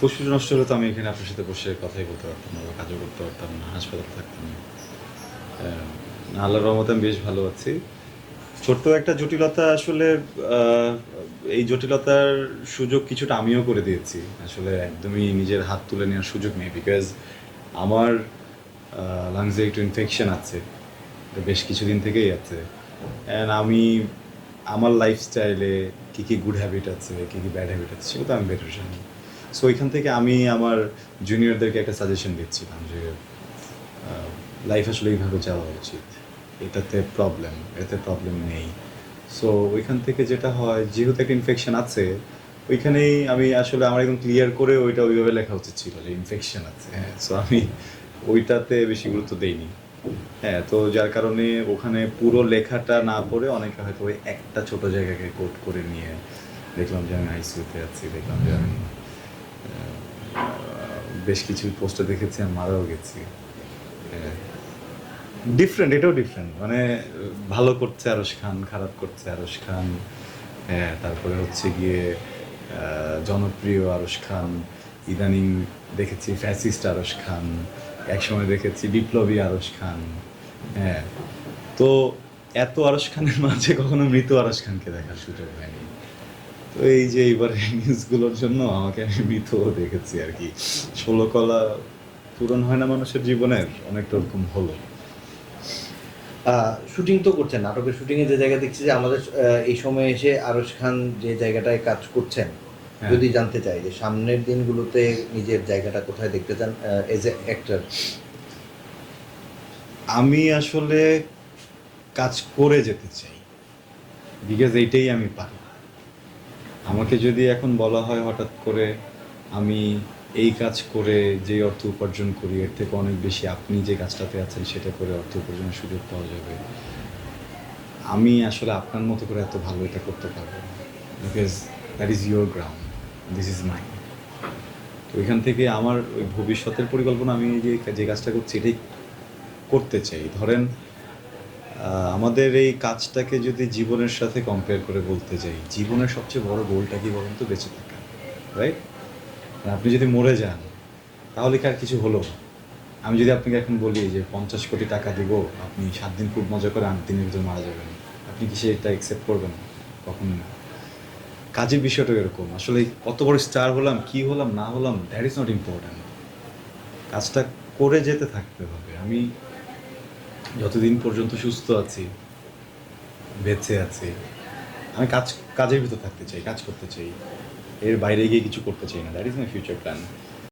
ফুসফুস নষ্ট হলে তো আমি এখানে আপনার সাথে বসে কথাই বলতে পারতাম না বা কাজও করতে পারতাম না, হাসপাতালে থাকতাম না। আল্লাহর রহমতে আমি বেশ ভালো আছি। ছোট্ট একটা জটিলতা আসলে এই জটিলতার সুযোগ কিছুটা আমিও করে দিয়েছি। আসলে একদমই নিজের হাত তুলে নেওয়ার সুযোগ নেই বিকজ আমার লাংসে একটু ইনফেকশন আছে। বেশ কিছুদিন থেকেই আছে। অ্যান্ড আমি আমার লাইফস্টাইলে কী কী গুড হ্যাবিট আছে, কী কী ব্যাড হ্যাবিট আছে, সেগুলো তো আমি বেটার জানি সো ওইখান থেকে আমি আমার জুনিয়রদেরকে একটা সাজেশন দিচ্ছিলাম যে লাইফ আসলে এইভাবে যাওয়া উচিত। এটাতে প্রবলেম এতে প্রবলেম নেই। সো ওইখান থেকে যেটা হয়, যেহেতু একটা ইনফেকশন আছে, ওইখানেই আমি আসলে আমার একদম ক্লিয়ার করে ওইটা ওইভাবে লেখা উচিত ছিল যে ইনফেকশন আছে। হ্যাঁ সো আমি ওইটাতে বেশি গুরুত্ব দেইনি। হ্যাঁ তো যার কারণে ওখানে পুরো লেখাটা না পড়ে অনেকে হয়তো ওই একটা ছোট জায়গাকে কোট করে নিয়ে দেখলাম যে, আমি আইসিউতে আছি, দেখলাম যে আমি বেশ কিছু পোস্টে দেখেছি আমি মারাও গেছি। ডিফারেন্ট এটাও ডিফারেন্ট মানে ভালো করছে আরশ খান, খারাপ করছে আরশ খান। তারপরে হচ্ছে গিয়ে জনপ্রিয় আরশ খান। ইদানিং দেখেছি ফ্যাসিস্ট আরশ খান। একসময় দেখেছি বিপ্লবী আরশ খান। হ্যাঁ তো এত আরশ খানের মাঝে কখনো মৃত আরশ খানকে দেখার সুযোগ হয়নি। তো এই যে এইবার নিউজগুলোর জন্য আমাকে আমি মৃত দেখেছি আর কি। ষোলো কলা পূরণ হয় না মানুষের জীবনের অনেকটা ওরকম হলো। শুটিং তো করছেন নাটকের শুটিংয়ে যে জায়গা দেখছি যে আমাদের এই সময় এসে আরশ খান যে জায়গাটায় কাজ করছেন হ্যাঁ। যদি জানতে চাই যে সামনের দিনগুলোতে নিজের জায়গাটা কোথায় দেখতে চান এজ এ অ্যাক্টর আমি আসলে কাজ করে যেতে চাই বিকজ এইটাই আমি পারি। আমাকে যদি এখন বলা হয় হঠাৎ করে আমি এই কাজ করে যে অর্থ উপার্জন করি, এর থেকে অনেক বেশি আপনি যে কাজটাতে আছেন, সেটা করে অর্থ উপার্জনের সুযোগ পাওয়া যাবে। আমি আসলে আপনার মতো করে এত ভালো এটা করতে পারব because that is your ground this is my তো এখান থেকে আমার ওই ভবিষ্যতের পরিকল্পনা আমি যে যে কাজটা করছি, এটাই করতে চাই। ধরেন আমাদের এই কাজটাকে যদি জীবনের সাথে কম্পেয়ার করে বলতে চাই জীবনের সবচেয়ে বড় গোলটা কি বলেন তো? বেঁচে থাকা রাইট আপনি যদি মরে যান, তাহলে কি আর কিছু হলো? আমি যদি আপনাকে এখন বলি যে পঞ্চাশ কোটি টাকা দিব, আপনি সাত দিন খুব মজা করে আট দিনের ভিতরে মারা যাবেন। আপনি কি সেটা অ্যাকসেপ্ট করবেন? কখনো না। কাজের বিষয়টা এরকম। আসলে কত বড় স্টার হলাম, কি হলাম, না হলাম দ্যাট ইজ নট ইম্পর্ট্যান্ট কাজটা করে যেতে থাকতে হবে। আমি যতদিন পর্যন্ত সুস্থ আছি, বেঁচে আছি, আমি কাজ, কাজের ভিতর থাকতে চাই, কাজ করতে চাই। এর বাইরে গিয়ে কিছু করতে চাই না। That is my future plan